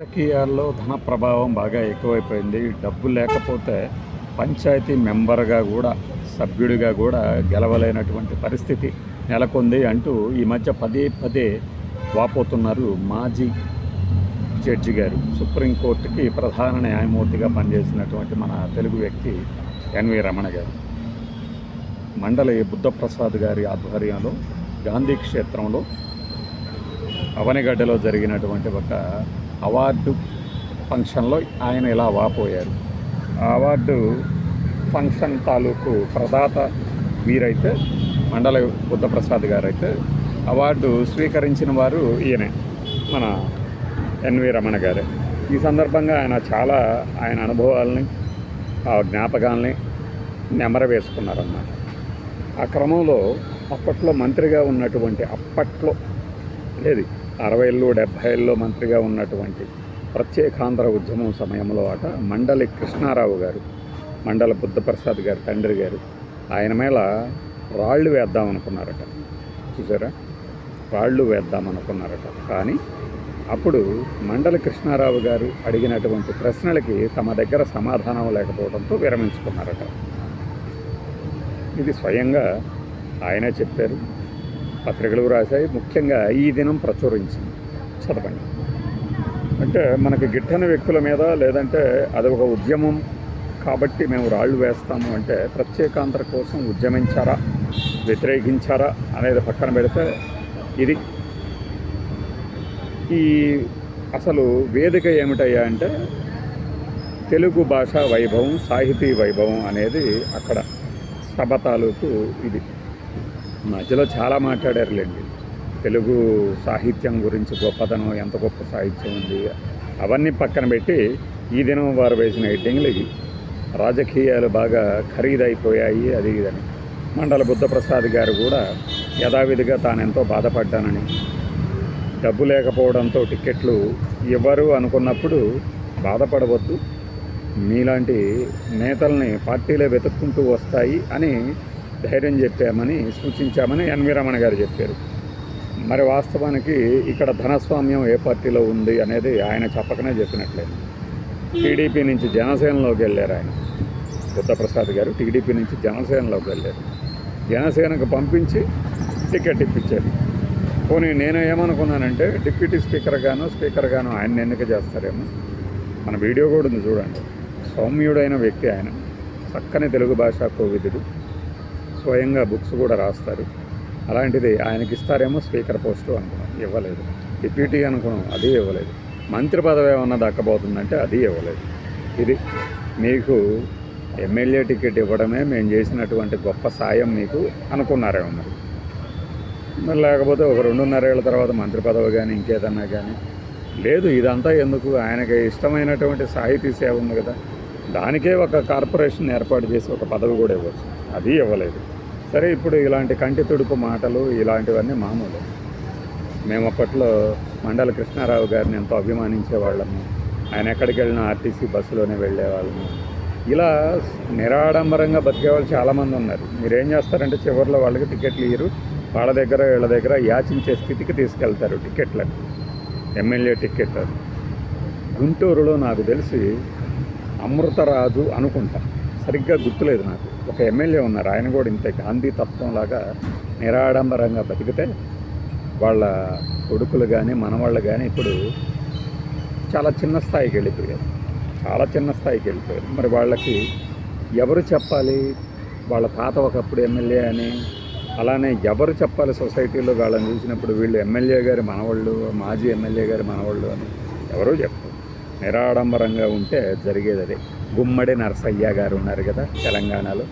రాజకీయాల్లో ధన ప్రభావం బాగా ఎక్కువైపోయింది. డబ్బు లేకపోతే పంచాయతీ మెంబర్గా కూడా సభ్యుడిగా కూడా గెలవలేనటువంటి పరిస్థితి నెలకొంది అంటూ ఈ మధ్య పదే పదే వాపోతున్నారు మాజీ జడ్జి గారు. సుప్రీంకోర్టుకి ప్రధాన న్యాయమూర్తిగా పనిచేసినటువంటి మన తెలుగు వ్యక్తి ఎన్వి రమణ గారు. మండలి బుద్ధప్రసాద్ గారి ఆధ్వర్యంలో గాంధీ క్షేత్రంలో అవనిగడ్డలో జరిగినటువంటి ఒక అవార్డు ఫంక్షన్లో ఆయన ఇలా వాపోయారు. అవార్డు ఫంక్షన్ తాలూకు ప్రదాత వీరైతే మండల బుద్ధప్రసాద్ గారు అయితే అవార్డు స్వీకరించిన వారు ఈయనే మన ఎన్వి రమణ గారే. ఈ సందర్భంగా ఆయన చాలా ఆయన అనుభవాల్ని ఆ జ్ఞాపకాల్ని నెమర వేసుకున్నారన్నమాట ఆ క్రమంలో అప్పట్లో మంత్రిగా ఉన్నటువంటి అప్పట్లో లేదు అరవైలో డెబ్భైల్లో మంత్రిగా ఉన్నటువంటి ప్రత్యేకాంధ్ర ఉద్యమం సమయంలో అట మండలి కృష్ణారావు గారు మండల బుద్ధప్రసాద్ గారు తండ్రి గారు ఆయన మేళ రాళ్ళు వేద్దాం అనుకున్నారట. చూసారా? రాళ్ళు వేద్దాం అనుకున్నారట. కానీ అప్పుడు మండలి కృష్ణారావు గారు అడిగినటువంటి ప్రశ్నలకి తమ దగ్గర సమాధానం లేకపోవడంతో విరమించుకున్నారట. ఇది స్వయంగా ఆయనే చెప్పారు. పత్రికలు రాశాయి. ముఖ్యంగా ఈ దినం ప్రచురించింది. చదవండి. అంటే మనకు గిట్టని వ్యక్తుల మీద లేదంటే అది ఒక ఉద్యమం కాబట్టి మేము రాళ్ళు వేస్తాము అంటే ప్రత్యేకాంతర కోసం ఉద్యమించారా? వ్యతిరేకించారా? అనేది పక్కన పెడితే ఇది. ఈ అసలు వేదిక ఏమిటయ్యా అంటే తెలుగు భాష వైభవం సాహితీ వైభవం అనేది అక్కడ సభ తాలూకు ఇది. మధ్యలో చాలా మాట్లాడారులేండి. తెలుగు సాహిత్యం గురించి గొప్పతనం ఎంత గొప్ప సాహిత్యం ఉంది అవన్నీ పక్కన పెట్టి ఈ దినం వారు వేసిన ఎడ్డింగ్లు ఇవి. రాజకీయాలు బాగా ఖరీదైపోయాయి అది ఇదని. మండల బుద్ధప్రసాద్ గారు కూడా యథావిధిగా తాను ఎంతో బాధపడ్డానని. డబ్బు లేకపోవడంతో టికెట్లు ఇవ్వరు అనుకున్నప్పుడు బాధపడవద్దు. మీలాంటి నేతల్ని పార్టీలే వెతుక్కుంటూ వస్తాయి అని ధైర్యం చెప్పామని సూచించామని ఎన్వి రమణ గారు చెప్పారు. మరి వాస్తవానికి ఇక్కడ ధనస్వామ్యం ఏ పార్టీలో ఉంది అనేది ఆయన చెప్పకనే చెప్పినట్లేదు టీడీపీ నుంచి జనసేనలోకి వెళ్ళారు ఆయన. బుద్ధప్రసాద్ గారు టీడీపీ నుంచి జనసేనలోకి వెళ్ళారు. జనసేనకు పంపించి టికెట్ ఇప్పించారు. పోనీ నేను ఏమనుకున్నానంటే డిప్యూటీ స్పీకర్ గాను స్పీకర్ గాను ఆయన ఎన్నిక చేస్తారేమో. మన వీడియో కూడా ఉంది చూడండి. సౌమ్యుడైన వ్యక్తి ఆయన. చక్కని తెలుగు భాష కోవిదుడు. స్వయంగా బుక్స్ కూడా రాస్తారు. అలాంటిది ఆయనకి ఇస్తారేమో స్పీకర్ పోస్టు అనుకున్నాం. ఇవ్వలేదు. డిప్యూటీ అనుకున్నాం అది ఇవ్వలేదు. మంత్రి పదవి ఏమన్నా దక్కబోతుందంటే అది ఇవ్వలేదు. ఇది మీకు ఎమ్మెల్యే టికెట్ ఇవ్వడమే మేము చేసినటువంటి గొప్ప సాయం మీకు అనుకున్నారేమో మరి. మరి లేకపోతే ఒక రెండున్నరేళ్ళ తర్వాత మంత్రి పదవి కానీ ఇంకేదన్నా కానీ లేదు ఇదంతా ఎందుకు? ఆయనకి ఇష్టమైనటువంటి సాహితీ సేవ ఉంది కదా. దానికే ఒక కార్పొరేషన్ ఏర్పాటు చేసి ఒక పదవి కూడా ఇవ్వచ్చు. అది ఇవ్వలేదు. సరే ఇప్పుడు ఇలాంటి కంటి తుడుపు మాటలు ఇలాంటివన్నీ మామూలు. మేము అప్పట్లో మండల కృష్ణారావు గారిని ఎంతో అభిమానించే వాళ్ళము ఆయన ఎక్కడికి వెళ్ళినా ఆర్టీసీ బస్సులోనే వెళ్ళేవాళ్ళము ఇలా నిరాడంబరంగా బతికే వాళ్ళు చాలామంది ఉన్నారు. మీరేం చేస్తారంటే చివరిలో వాళ్ళకి టికెట్లు ఇయ్యరు. వాళ్ళ దగ్గర వీళ్ళ దగ్గర యాచించే స్థితికి తీసుకెళ్తారు టికెట్లకు ఎమ్మెల్యే టికెట్ గుంటూరులో నాకు తెలిసి అమృతరాజు అనుకుంటా. సరిగ్గా గుర్తులేదు నాకు. ఒక ఎమ్మెల్యే ఉన్నారు. ఆయన కూడా ఇంత గాంధీ తత్వంలాగా నిరాడంబరంగా బతికితే వాళ్ళ కొడుకులు కానీ మనవాళ్ళు కానీ ఇప్పుడు చాలా చిన్న స్థాయికి వెళ్ళిపోయారు. చాలా చిన్న స్థాయికి వెళ్ళిపోయారు. మరి వాళ్ళకి ఎవరు చెప్పాలి? వాళ్ళ తాత ఒకప్పుడు ఎమ్మెల్యే అని అలానే ఎవరు చెప్పాలి సొసైటీలో వాళ్ళని చూసినప్పుడు వీళ్ళు ఎమ్మెల్యే గారి మనవాళ్ళు మాజీ ఎమ్మెల్యే గారి మనవాళ్ళు అని ఎవరూ చెప్పరు. నిరాడంబరంగా ఉంటే జరిగేది అదే. గుమ్మడి నరసయ్య గారు ఉన్నారు కదా తెలంగాణలో.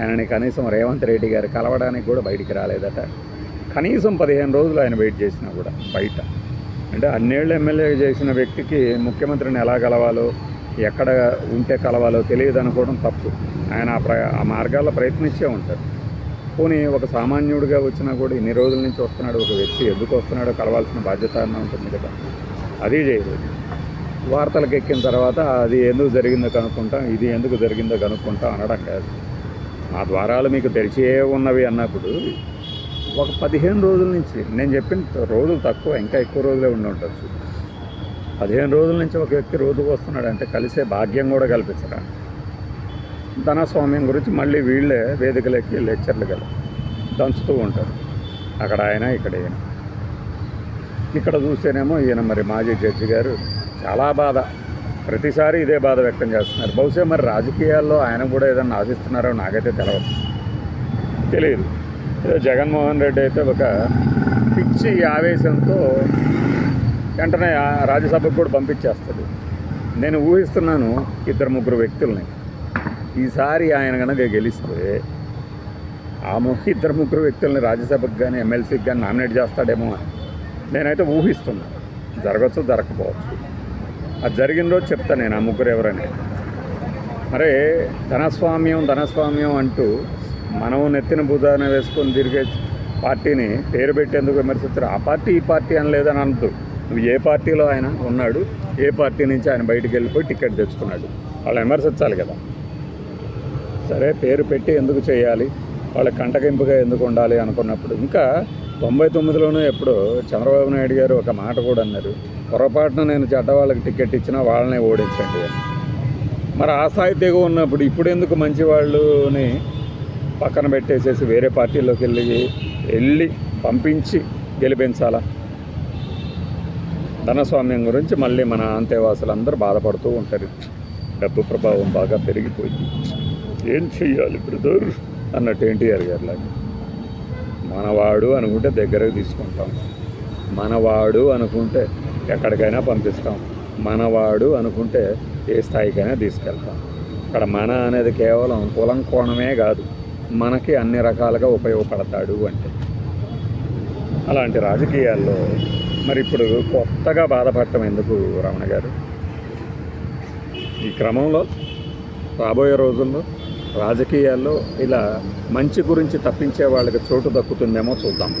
ఆయనని కనీసం రేవంత్ రెడ్డి గారు కలవడానికి కూడా బయటికి రాలేదట. కనీసం పదిహేను రోజులు ఆయన వెయిట్ చేసినా కూడా బయట. అంటే అన్నేళ్ళు ఎమ్మెల్యే చేసిన వ్యక్తికి ముఖ్యమంత్రిని ఎలా కలవాలో ఎక్కడ ఉంటే కలవాలో తెలియదు అనుకోవడం తప్పు. ఆయన ఆ ప్ర ఆ మార్గాల్లో ప్రయత్నించే ఉంటారు. పోనీ ఒక సామాన్యుడిగా వచ్చినా కూడా ఇన్ని రోజుల నుంచి వస్తున్నాడు ఒక వ్యక్తి ఎందుకు వస్తున్నాడో కలవాల్సిన బాధ్యత అన్న ఉంటుంది కదా. అది చేయలేదు. వార్తలకు ఎక్కిన తర్వాత అది ఎందుకు జరిగిందో కనుక్కుంటాం ఇది ఎందుకు జరిగిందో కనుక్కుంటాం అనడం కాదు. మా ద్వారాలు మీకు తెరిచే ఉన్నవి అన్నప్పుడు ఒక పదిహేను రోజుల నుంచి నేను చెప్పిన రోజులు తక్కువ ఇంకా ఎక్కువ రోజులే ఉండి ఉండొచ్చు. పదిహేను రోజుల నుంచి ఒక వ్యక్తి రోజుకు వస్తున్నాడు అంటే కలిసే భాగ్యం కూడా కల్పించరా? ధనస్వామ్యం గురించి మళ్ళీ వీళ్ళే వేదికలెక్కి లెక్చర్లు గల దంచుతూ ఉంటారు. అక్కడ ఆయన ఇక్కడ ఈయన. ఇక్కడ చూస్తేనేమో ఈయన మరి మాజీ జడ్జి గారు చాలా బాధ. ప్రతిసారి ఇదే బాధ వ్యక్తం చేస్తున్నారు. బహుశా మరి రాజకీయాల్లో ఆయన కూడా ఏదన్నా ఆశిస్తున్నారో నాకైతే తెలవదు. తెలియదు ఏదో జగన్మోహన్ రెడ్డి అయితే ఒక పిచ్చి ఆవేశంతో వెంటనే ఆ రాజ్యసభకు కూడా పంపించేస్తుంది నేను ఊహిస్తున్నాను ఇద్దరు ముగ్గురు వ్యక్తుల్ని. ఈసారి ఆయన కనుక గెలిస్తే ఆ ఇద్దరు ముగ్గురు వ్యక్తుల్ని రాజ్యసభకు కానీ ఎమ్మెల్సీకి కానీ నామినేట్ చేస్తాడేమో అని నేనైతే ఊహిస్తున్నాను జరగచ్చు జరగకపోవచ్చు. అది జరిగిన రోజు చెప్తా నేను ఆ ముగ్గురు ఎవరని. మరే ధనస్వామ్యం ధనస్వామ్యం అంటూ మనం నెత్తిన భూదాన వేసుకొని తిరిగే పార్టీని పేరు పెట్టేందుకు విమర్శిస్తారు ఆ పార్టీ ఈ పార్టీ అని లేదని అనద్దు. నువ్వు ఏ పార్టీలో ఆయన ఉన్నాడు ఏ పార్టీ నుంచి ఆయన బయటికి వెళ్ళిపోయి టికెట్ తెచ్చుకున్నాడు. వాళ్ళు విమర్శించాలి కదా. సరే పేరు పెట్టి ఎందుకు చేయాలి? వాళ్ళ కంటకింపుగా ఎందుకు ఉండాలి అనుకున్నప్పుడు ఇంకా తొంభై తొమ్మిదిలోనూ ఎప్పుడో చంద్రబాబు నాయుడు గారు ఒక మాట కూడా అన్నారు. పొరపాటున నేను చెడ్డ వాళ్ళకి టికెట్ ఇచ్చినా వాళ్ళనే ఓడించండి అని. మరి ఆ స్థాయి ఉన్నప్పుడు ఇప్పుడు ఎందుకు మంచి వాళ్ళని పక్కన పెట్టేసేసి వేరే పార్టీలోకి వెళ్ళి వెళ్ళి పంపించి గెలిపించాలా? ధనస్వామ్యం గురించి మళ్ళీ మన అంతేవాసులు అందరూ బాధపడుతూ ఉంటారు. డబ్బు ప్రభావం బాగా పెరిగిపోయింది. ఏం చెయ్యాలి బ్రదర్? అన్నట్టు ఎన్టీఆర్ గారు లాగా మనవాడు అనుకుంటే దగ్గరకు తీసుకుంటాం. మనవాడు అనుకుంటే ఎక్కడికైనా పంపిస్తాం. మనవాడు అనుకుంటే ఏ స్థాయికైనా తీసుకెళ్తాం. ఇక్కడ మన అనేది కేవలం కులం కోణమే కాదు. మనకి అన్ని రకాలుగా ఉపయోగపడతాడు అంటే. అలాంటి రాజకీయాల్లో మరి ఇప్పుడు కొత్తగా బాధపడటం ఎందుకు రమణ గారు? ఈ క్రమంలో రాబోయే రోజుల్లో రాజకీయాల్లో ఇలా మంచి గురించి తప్పించే వాళ్ళకి చోటు దక్కుతుందేమో చూద్దాం.